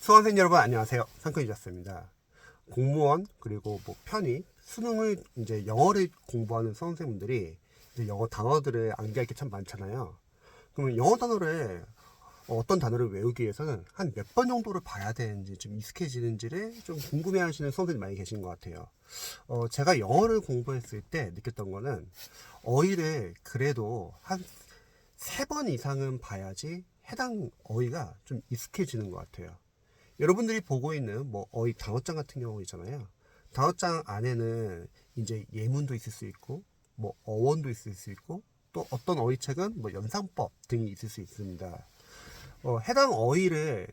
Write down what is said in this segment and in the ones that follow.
수험생 여러분 안녕하세요. 상크이자스입니다. 공무원 그리고 뭐 편의 수능을 이제 영어를 공부하는 수험생분들이 이제 영어 단어들을 암기할 게 참 많잖아요. 그러면 영어 단어를 어, 어떤 단어를 외우기 위해서는 한 몇 번 정도를 봐야 되는지 좀 익숙해지는지를 좀 궁금해하시는 수험생들이 많이 계신 것 같아요. 어, 제가 영어를 공부했을 때 느꼈던 거는 어휘를 그래도 한 세 번 이상은 봐야지 해당 어휘가 좀 익숙해지는 것 같아요. 여러분들이 보고 있는 뭐 어휘 단어장 같은 경우 있잖아요. 단어장 안에는 이제 예문도 있을 수 있고 뭐 어원도 있을 수 있고 또 어떤 어휘책은 뭐 연상법 등이 있을 수 있습니다. 어, 해당 어휘를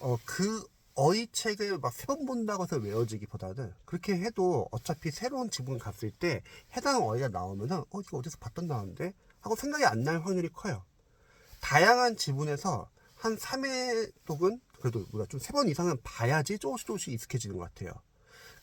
어, 그 어휘책을 막 세 번 본다고 해서 외워지기보다는 그렇게 해도 어차피 새로운 지문 갔을 때 해당 어휘가 나오면은 어 이거 어디서 봤던 나왔는데 하고 생각이 안 날 확률이 커요. 다양한 지문에서 한 3회 독은 그래도 우리가 좀 세 번 이상은 봐야지 조금씩 조금씩 익숙해지는 것 같아요.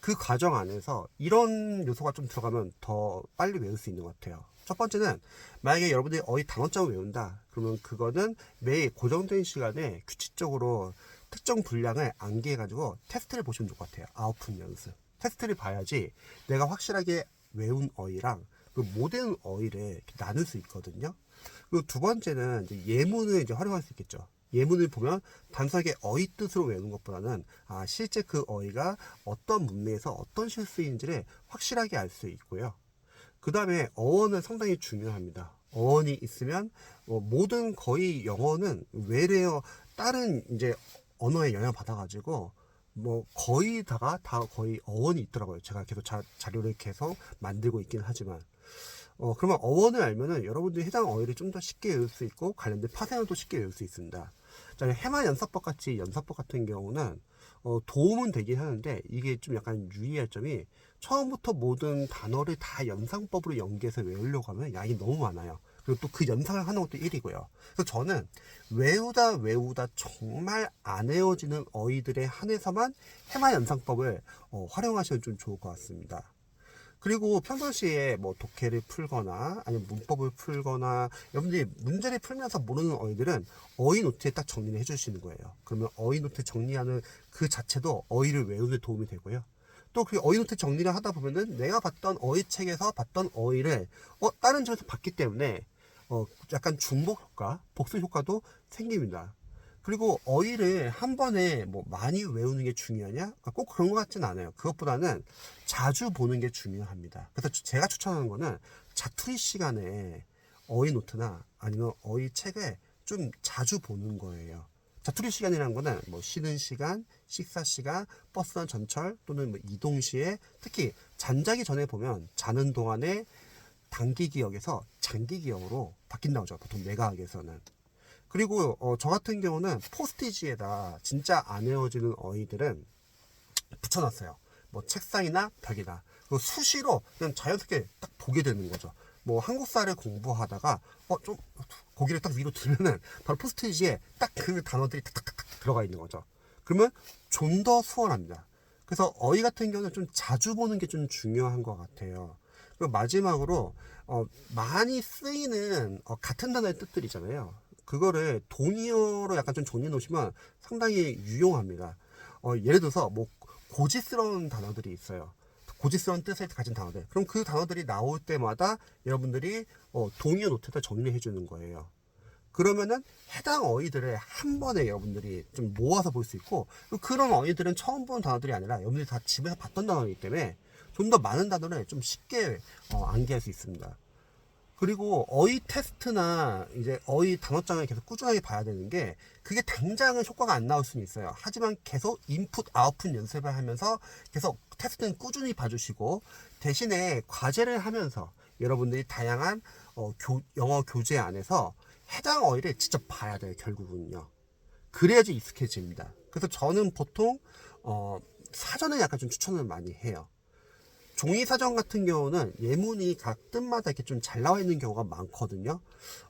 그 과정 안에서 이런 요소가 좀 들어가면 더 빨리 외울 수 있는 것 같아요. 첫 번째는 만약에 여러분들이 어휘 단어장을 외운다. 그러면 그거는 매일 고정된 시간에 규칙적으로 특정 분량을 암기해가지고 테스트를 보시면 좋을 것 같아요. 아웃풋 연습. 테스트를 봐야지 내가 확실하게 외운 어휘랑 그 모든 어휘를 나눌 수 있거든요. 그리고 두 번째는 예문을 이제 활용할 수 있겠죠. 예문을 보면 단순하게 어휘 뜻으로 외우는 것보다는 아, 실제 그 어휘가 어떤 문맥에서 어떤 실수인지를 확실하게 알 수 있고요. 그 다음에 어원은 상당히 중요합니다. 어원이 있으면 어, 모든 거의 영어는 외래어 다른 이제 언어에 영향 받아가지고 뭐 거의 다가 다 거의 어원이 있더라고요. 제가 계속 자, 자료를 계속 만들고 있긴 하지만 어 그러면 어원을 알면은 여러분들이 해당 어휘를 좀 더 쉽게 외울 수 있고 관련된 파생어도 쉽게 외울 수 있습니다. 자, 해마 연습법 같이 연습법 같은 경우는 어, 도움은 되긴 하는데 이게 좀 약간 유의할 점이 처음부터 모든 단어를 다 연상법으로 연계해서 외우려고 하면 양이 너무 많아요. 그리고 또 그 연상을 하는 것도 일이고요. 그래서 저는 외우다 외우다 정말 안 외워지는 어휘들에 한해서만 해마 연상법을 어, 활용하시면 좀 좋을 것 같습니다. 그리고 평상시에 뭐 독해를 풀거나 아니면 문법을 풀거나 여러분들이 문제를 풀면서 모르는 어휘들은 어휘 노트에 딱 정리를 해주시는 거예요. 그러면 어휘 노트 정리하는 그 자체도 어휘를 외우는 데 도움이 되고요. 또 그 어휘 노트 정리를 하다 보면은 내가 봤던 어휘 책에서 봤던 어휘를 어 다른 점에서 봤기 때문에 어 약간 중복 효과, 복습 효과도 생깁니다. 그리고 어휘를 한 번에 뭐 많이 외우는 게 중요하냐? 아, 꼭 그런 것 같진 않아요. 그것보다는 자주 보는 게 중요합니다. 그래서 제가 추천하는 거는 자투리 시간에 어휘 노트나 아니면 어휘 책을 좀 자주 보는 거예요. 자투리 시간이라는 거는 뭐 쉬는 시간, 식사 시간, 버스나 전철 또는 뭐 이동 시에 특히 잠자기 전에 보면 자는 동안에 단기 기억에서 장기 기억으로 바뀐다고 하죠. 보통 내과학에서는. 그리고 어, 저 같은 경우는 포스티지에다 진짜 안 외워지는 어휘들은 붙여놨어요. 뭐 책상이나 벽이나 그 수시로 그냥 자연스럽게 딱 보게 되는 거죠. 뭐 한국사를 공부하다가 어좀 고개를 딱 위로 들면은 바로 포스트잇에 딱 그 단어들이 탁탁탁 들어가 있는 거죠. 그러면 좀 더 수월합니다. 그래서 어휘 같은 경우는 좀 자주 보는 게 좀 중요한 것 같아요. 그리고 마지막으로 어, 많이 쓰이는 어, 같은 단어의 뜻들 있잖아요. 그거를 동의어로 약간 좀 정리해 놓으시면 상당히 유용합니다. 어, 예를 들어서 뭐 고지스러운 단어들이 있어요. 고지스러운 뜻을 가진 단어들. 그럼 그 단어들이 나올 때마다 여러분들이 어, 동의어 노트에다 정리해 주는 거예요. 그러면은 해당 어휘들을 한 번에 여러분들이 좀 모아서 볼 수 있고 그런 어휘들은 처음 보는 단어들이 아니라 여러분들이 다 집에서 봤던 단어이기 때문에 좀 더 많은 단어를 좀 쉽게 어, 암기할 수 있습니다. 그리고 어휘 테스트나 이제 어휘 단어장을 계속 꾸준하게 봐야 되는 게 그게 당장은 효과가 안 나올 수는 있어요. 하지만 계속 인풋 아웃풋 연습을 하면서 계속 테스트는 꾸준히 봐주시고 대신에 과제를 하면서 여러분들이 다양한 어, 교- 영어 교재 안에서 해당 어휘를 직접 봐야 돼요. 결국은요. 그래야지 익숙해집니다. 그래서 저는 보통 어, 사전을 약간 좀 추천을 많이 해요. 종이 사전 같은 경우는 예문이 각 뜻마다 이렇게 좀 잘 나와 있는 경우가 많거든요.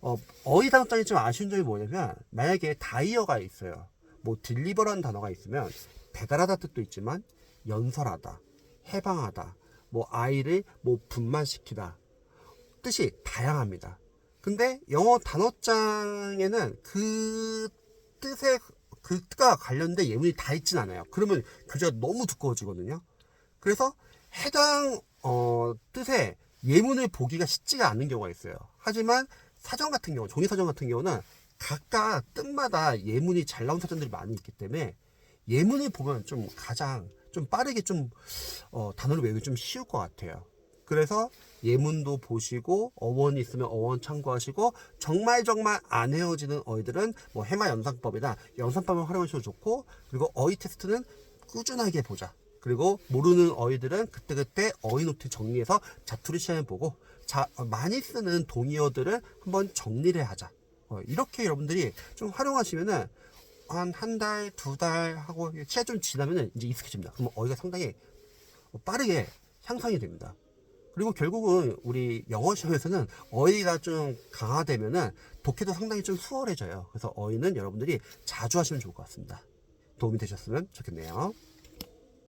어, 어휘 단어장이 좀 아쉬운 점이 뭐냐면 만약에 다이어가 있어요. 뭐 딜리버라는 단어가 있으면 배달하다 뜻도 있지만 연설하다, 해방하다, 뭐 아이를 뭐 분만시키다 뜻이 다양합니다. 근데 영어 단어장에는 그 뜻의 그가 관련된 예문이 다 있진 않아요. 그러면 교재가 너무 두꺼워지거든요. 그래서 해당 어, 뜻의 예문을 보기가 쉽지가 않은 경우가 있어요. 하지만 사전 같은 경우, 종이 사전 같은 경우는 각각 뜻마다 예문이 잘 나온 사전들이 많이 있기 때문에 예문을 보면 좀 가장 좀 빠르게 좀 어, 단어를 외우기 좀 쉬울 것 같아요. 그래서 예문도 보시고 어원이 있으면 어원 참고하시고 정말 정말 안 헤어지는 어휘들은 뭐 해마 연상법이나 연산법을 활용하셔도 좋고 그리고 어휘 테스트는 꾸준하게 보자. 그리고 모르는 어휘들은 그때그때 어휘 노트 정리해서 자투리 시험해 보고 자 어, 많이 쓰는 동의어들을 한번 정리를 하자. 어, 이렇게 여러분들이 좀 활용하시면은 한 한 달, 두 달 하고 시간 좀 지나면은 이제 익숙해집니다. 그러면 어휘가 상당히 빠르게 향상이 됩니다. 그리고 결국은 우리 영어 시험에서는 어휘가 좀 강화되면은 독해도 상당히 좀 수월해져요. 그래서 어휘는 여러분들이 자주 하시면 좋을 것 같습니다. 도움이 되셨으면 좋겠네요.